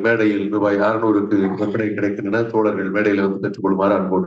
மேடையில் ரூபாய் அறுநூறுக்கு விற்பனை கிடைக்கின்றன. தோழர்கள் மேடையில் வந்து பெற்றுக்கொள்ளுமாறு அன்போடு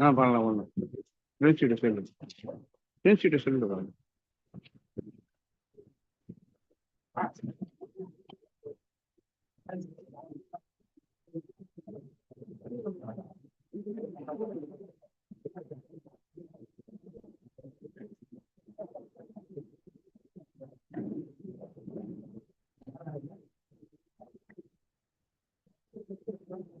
ஆ பண்ணலாம் ஒன்று பேசிட்டு சொல்லு பேசிட்டு சொல்லு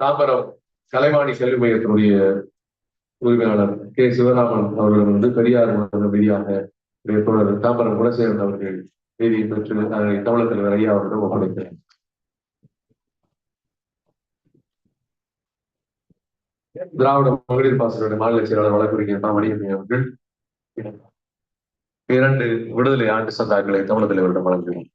தாம்பரம் கலைவாணி செல்வி மையத்தினுடைய உரிமையாளர் கே. சிவராமன் அவர்கள் வந்து பெரியார் உணர்வு மீதியாக தோழர் தாம்பரம் குலசேகரன் அவர்கள் செய்தியை பெற்று அதை ஐயா அவர்களிடம் ஒப்படைக்கிறார் திராவிட மகளிர் பாசனுடைய மாநில செயலாளர் வழக்கறிஞர் தா மணியம்மை அவர்கள். இரண்டு விடுதலை ஆண்டு சந்தாக்களை தமிழ் தலைவரிடம் வழங்குகிறார்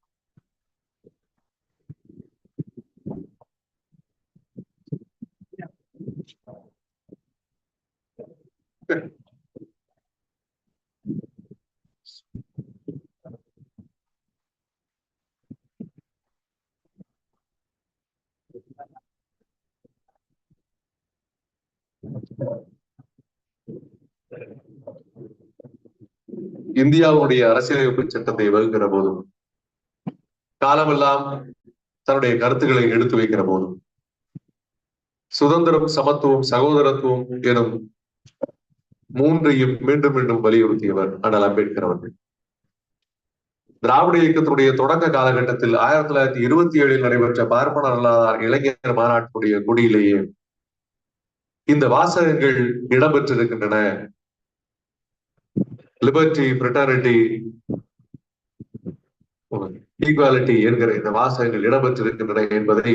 இந்தியாவுடைய அரசியலமைப்பு சட்டத்தை வகுக்கிற போதும் காலமெல்லாம் தன்னுடைய கருத்துக்களை எடுத்து வைக்கிற போதும் சுதந்திரம் சமத்துவம் சகோதரத்துவம் எனும் மூன்றையும் மீண்டும் மீண்டும் வலியுறுத்தியவர் அண்ணல் அம்பேத்கர் அவர்கள். திராவிட இயக்கத்துடைய தொடக்க காலகட்டத்தில் ஆயிரத்தி தொள்ளாயிரத்தி இருபத்தி ஏழில் நடைபெற்ற பார்ப்பனர் இளைஞர் மாநாட்டினுடைய கொடியிலேயே இந்த வாசகங்கள் இடம்பெற்றிருக்கின்றன. லிபர்டி பிரிட்டாரிட்டி ஈக்வாலிட்டி என்கிற இந்த வாசகங்கள் இடம்பெற்றிருக்கின்றன என்பதை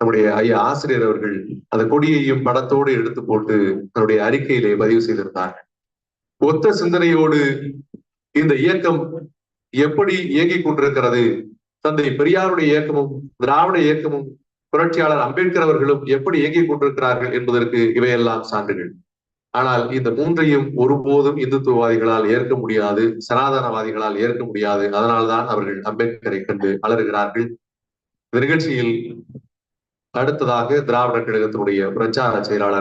நம்முடைய ஐயா ஆசிரியர் அவர்கள் அந்த கொடியையும் படத்தோடு எடுத்து போட்டு தன்னுடைய அறிக்கையிலே பதிவு செய்திருந்தார். ஒத்த சிந்தனையோடு இந்த இயக்கம் எப்படி இயங்கிக் கொண்டிருக்கிறது தந்தை பெரியாருடைய இயக்கமும் திராவிட இயக்கமும் புரட்சியாளர் அம்பேத்கர் அவர்களும் எப்படி இயங்கிக் கொண்டிருக்கிறார்கள் என்பதற்கு இவையெல்லாம் சான்றுகள். ஆனால் இந்த மூன்றையும் ஒருபோதும் இந்துத்துவவாதிகளால் ஏற்க முடியாது சனாதனவாதிகளால் ஏற்க முடியாது. அதனால்தான் அவர்கள் அம்பேத்கரை கண்டு அலறுகிறார்கள். இந்த நிகழ்ச்சியில் அடுத்ததாக திராவிட கழகத்தினுடைய பிரச்சார செயலாளர்